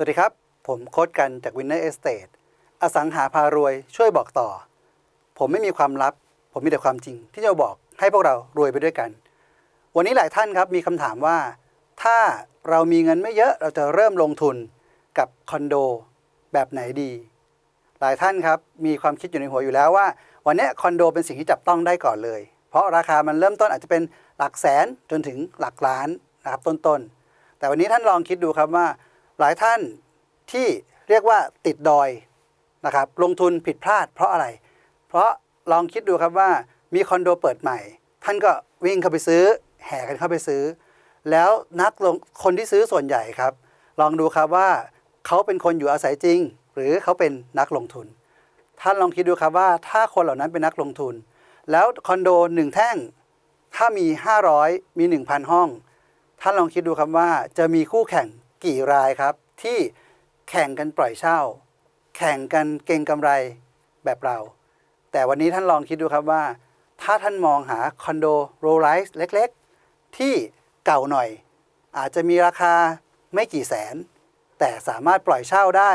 สวัสดีครับ ผมโค้ดกันจาก Winner Estate อสังหาพารวยช่วยบอกต่อ ผมไม่มีความลับ ผมมีแต่ความจริง ที่จะบอกให้พวกเรารวยไปด้วยกัน วันนี้หลายท่านครับมีคำถามว่า ถ้าเรามีเงินไม่เยอะเราจะเริ่มลงทุนกับคอนโดแบบไหนดี หลายท่านครับมีความคิดอยู่ในหัวอยู่แล้วว่า วันนี้คอนโดเป็นสิ่งที่จับต้องได้ก่อนเลย เพราะราคามันเริ่มต้นอาจจะเป็นหลักแสนจนถึงหลักล้านนะครับต้นๆแต่วันนี้ท่านลองคิดดูครับว่า หลายท่านที่เรียกว่าติดดอยนะครับลงทุนผิดพลาดเพราะอะไร เพราะลองคิดดูครับว่ามีคอนโดเปิดใหม่ ท่านก็วิ่งเข้าไปซื้อ แห่กันเข้าไปซื้อ แล้วนักลงคนที่ซื้อส่วนใหญ่ครับ ลองดูครับว่าเขาเป็นคนอยู่อาศัยจริง หรือเขาเป็นนักลงทุน ท่านลองคิดดูครับว่าถ้าคนเหล่านั้นเป็นนักลงทุน แล้วคอนโดหนึ่งแท่งถ้ามี 500 มี 1,000 ห้อง ท่านลองคิดดูครับว่าจะมีคู่แข่ง กี่รายครับ ที่แข่งกันปล่อยเช่า แข่งกันเก็งกำไรแบบเรา แต่วันนี้ท่านลองคิดดูครับว่า ถ้าท่านมองหาคอนโดโรลไลซ์เล็กๆ ที่เก่าหน่อย อาจจะมีราคาไม่กี่แสน แต่สามารถปล่อยเช่าได้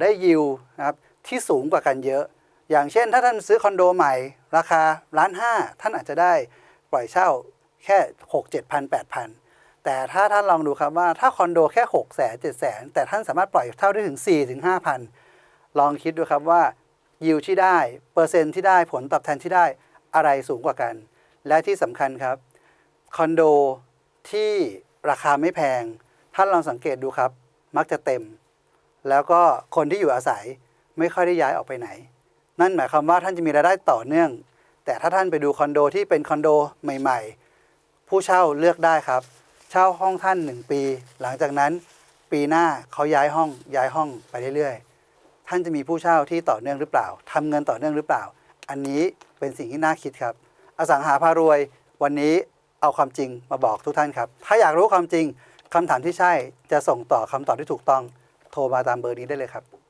ได้ยิวนะครับที่สูงกว่ากันเยอะ อย่างเช่น ถ้าท่านซื้อคอนโดใหม่ ราคาล้านห้าท่านอาจจะได้ปล่อยเช่าแค่ 6 7 0 0 0 8 0 0 แต่ถ้าท่านลองดูครับว่าถ้าคอนโดแค่6แสน7แสนแต่ท่านสามารถปล่อยเช่าได้ถึง4ถึง5,000ลองคิดดูครับว่ายิวที่ได้ เปอร์เซ็นต์ที่ได้ผลตอบแทนที่ได้อะไรสูงกว่ากัน และที่สำคัญครับคอนโดที่ราคาไม่แพง ท่านลองสังเกตดูครับ มักจะเต็ม แล้วก็คนที่อยู่อาศัยไม่ค่อยได้ย้ายออกไปไหน นั่นหมายความว่าท่านจะมีรายได้ต่อเนื่อง แต่ถ้าท่านไปดูคอนโดที่เป็นคอนโดใหม่ ๆ ผู้เช่าเลือกได้ครับ เช่าห้องท่าน 1 ปี หลังจากนั้นปีหน้าเขาย้ายห้องย้ายห้องไปเรื่อยๆ ท่านจะมีผู้เช่าที่ต่อเนื่องหรือเปล่าทำเงินต่อเนื่องหรือเปล่า อันนี้เป็นสิ่งที่น่าคิดครับ อสังหาพารวย วันนี้เอาความจริงมาบอกทุกท่านครับ ถ้าอยากรู้ความจริงคำถามที่ใช่จะส่งต่อคำตอบที่ถูกต้อง โทรมาตามเบอร์นี้ได้เลยครับ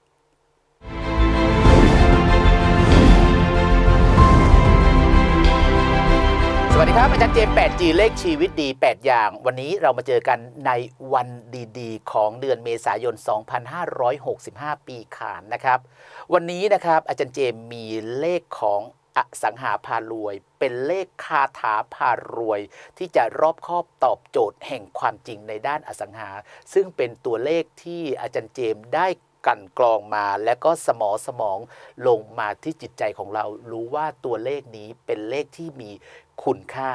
สวัสดีครับอาจารย์เจมส์ 8G เลขชีวิตดี 8 อย่าง วันนี้เรามาเจอกันในวันดีๆ ของเดือนเมษายน 2565 ปีขานนะครับ วันนี้นะครับอาจารย์เจมส์มีเลขของอสังหาพารวย เป็นเลขคาถาพารวย ที่จะรอบครอบตอบโจทย์แห่งความจริงในด้านอสังหา ซึ่งเป็นตัวเลขที่อาจารย์เจมส์ได้ กันกรองมาและก็สมอสมองลงมาที่จิตใจของเรารู้ว่าตัวเลขนี้เป็นเลขที่มีคุณค่า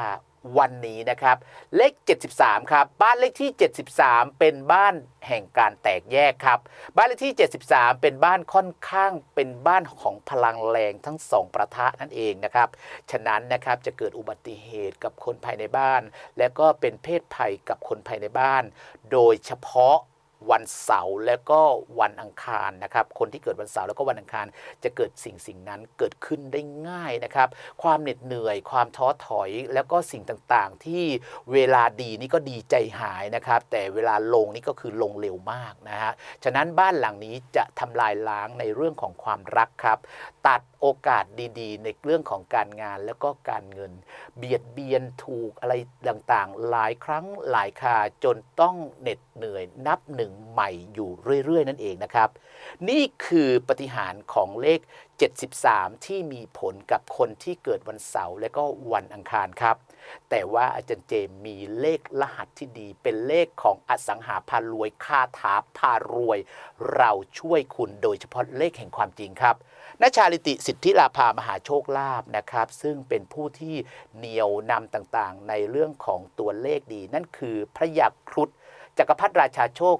วันนี้นะครับ เลข 73 ครับ บ้านเลขที่ 73 เป็นบ้านแห่งการแตกแยกครับ บ้านเลขที่ 73 เป็นบ้านค่อนข้างเป็นบ้านของพลังแรงทั้งสองประทะนั่นเองนะครับ ฉะนั้นนะครับจะเกิดอุบัติเหตุกับคนภายในบ้าน และก็เป็นเพศภัยกับคนภายในบ้าน โดยเฉพาะ วันเสาร์และก็วันอังคารนะครับ คนที่เกิดวันเสาร์แล้วก็วันอังคารจะเกิดสิ่งสิ่งนั้นเกิดขึ้นได้ง่ายนะครับ ความเหน็ดเหนื่อย ความท้อถอย แล้วก็สิ่งต่างๆ ที่เวลาดีนี่ก็ดีใจหายนะครับ แต่เวลาลงนี่ก็คือลงเร็วมากนะฮะ ฉะนั้นบ้านหลังนี้จะทำลายล้างในเรื่องของความรักครับ ตัดโอกาสดีๆ ในเรื่องของการงานแล้วก็การเงิน เบียดเบียนถูกอะไรต่างๆ หลายครั้งหลายคาจนต้องเหน็ดเหนื่อยนับหนึ่งใหม่อยู่เรื่อย ๆ นั่นเองนะครับ นี่คือปฏิหารของเลข 73 ที่มีผลกับคนที่เกิดวันเสาร์และก็วันอังคารครับ แต่ว่าอาจารย์เจมมีเลขรหัสที่ดี เป็นเลขของอสังหาพารวยคาถาพารวย เราช่วยคุณโดยเฉพาะเลขแห่งความจริงครับนชาลิติสิทธิลาภามหาโชคลาภนะครับ ซึ่งเป็นผู้ที่เหนียวนำต่างๆ ในเรื่องของตัวเลขดี นั่นคือพระยักษ์ครุฑจักรพรรดิราชาโชค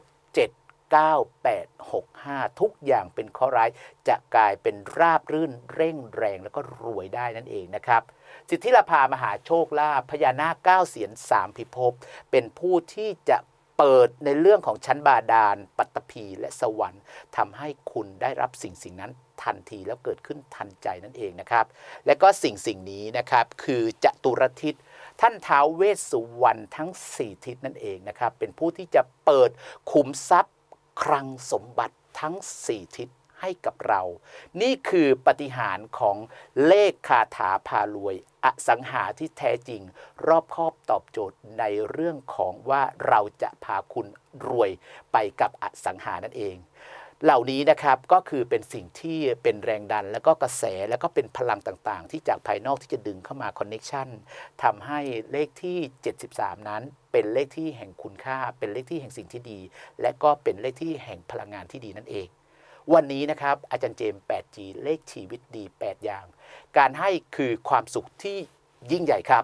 9 8 6 5 ทุกอย่างเป็นข้อร้าย จะกลายเป็นราบรื่นเร่งแรงแล้วก็รวยได้นั่นเองนะครับ สิทธิลาภามหาโชคลาภพญานาคเก้าเสียนสามพิภพ เป็นผู้ที่จะเปิดในเรื่องของชั้นบาดาล ปัตตภีและสวรรค์ทำให้คุณได้รับสิ่งสิ่งนั้นทันทีแล้วเกิดขึ้นทันใจนั่นเองนะครับ และก็สิ่งสิ่งนี้นะครับคือจตุรทิศท่านท้าวเวสสุวรรณทั้ง 4 ทิศนั่นเองนะครับ เป็นผู้ที่จะเปิดขุมทรัพย์ คลังสมบัติทั้ง 4 ทิศให้กับเรา นี่คือปฏิหารของเลขคาถาพารวย อสังหาที่แท้จริง รอบคอบตอบโจทย์ในเรื่องของว่าเราจะพาคุณรวยไปกับอสังหานั่นเอง เหล่านี้นะครับก็คือเป็นสิ่งที่เป็นแรงดัน แล้วก็กระแสแล้วก็เป็นพลังต่างๆ ที่จากภายนอกที่จะดึงเข้ามาคอนเน็ชันทำให้เลขที่ 73 นั้น เป็นเลขที่แห่งคุณค่า เป็นเลขที่แห่งสิ่งที่ดี และก็เป็นเลขที่แห่งพลังงานที่ดีนั่นเอง วันนี้นะครับอาจารย์เจมส์ 8G เลขชีวิตดี 8 อย่าง การให้คือความสุขที่ยิ่งใหญ่ครับ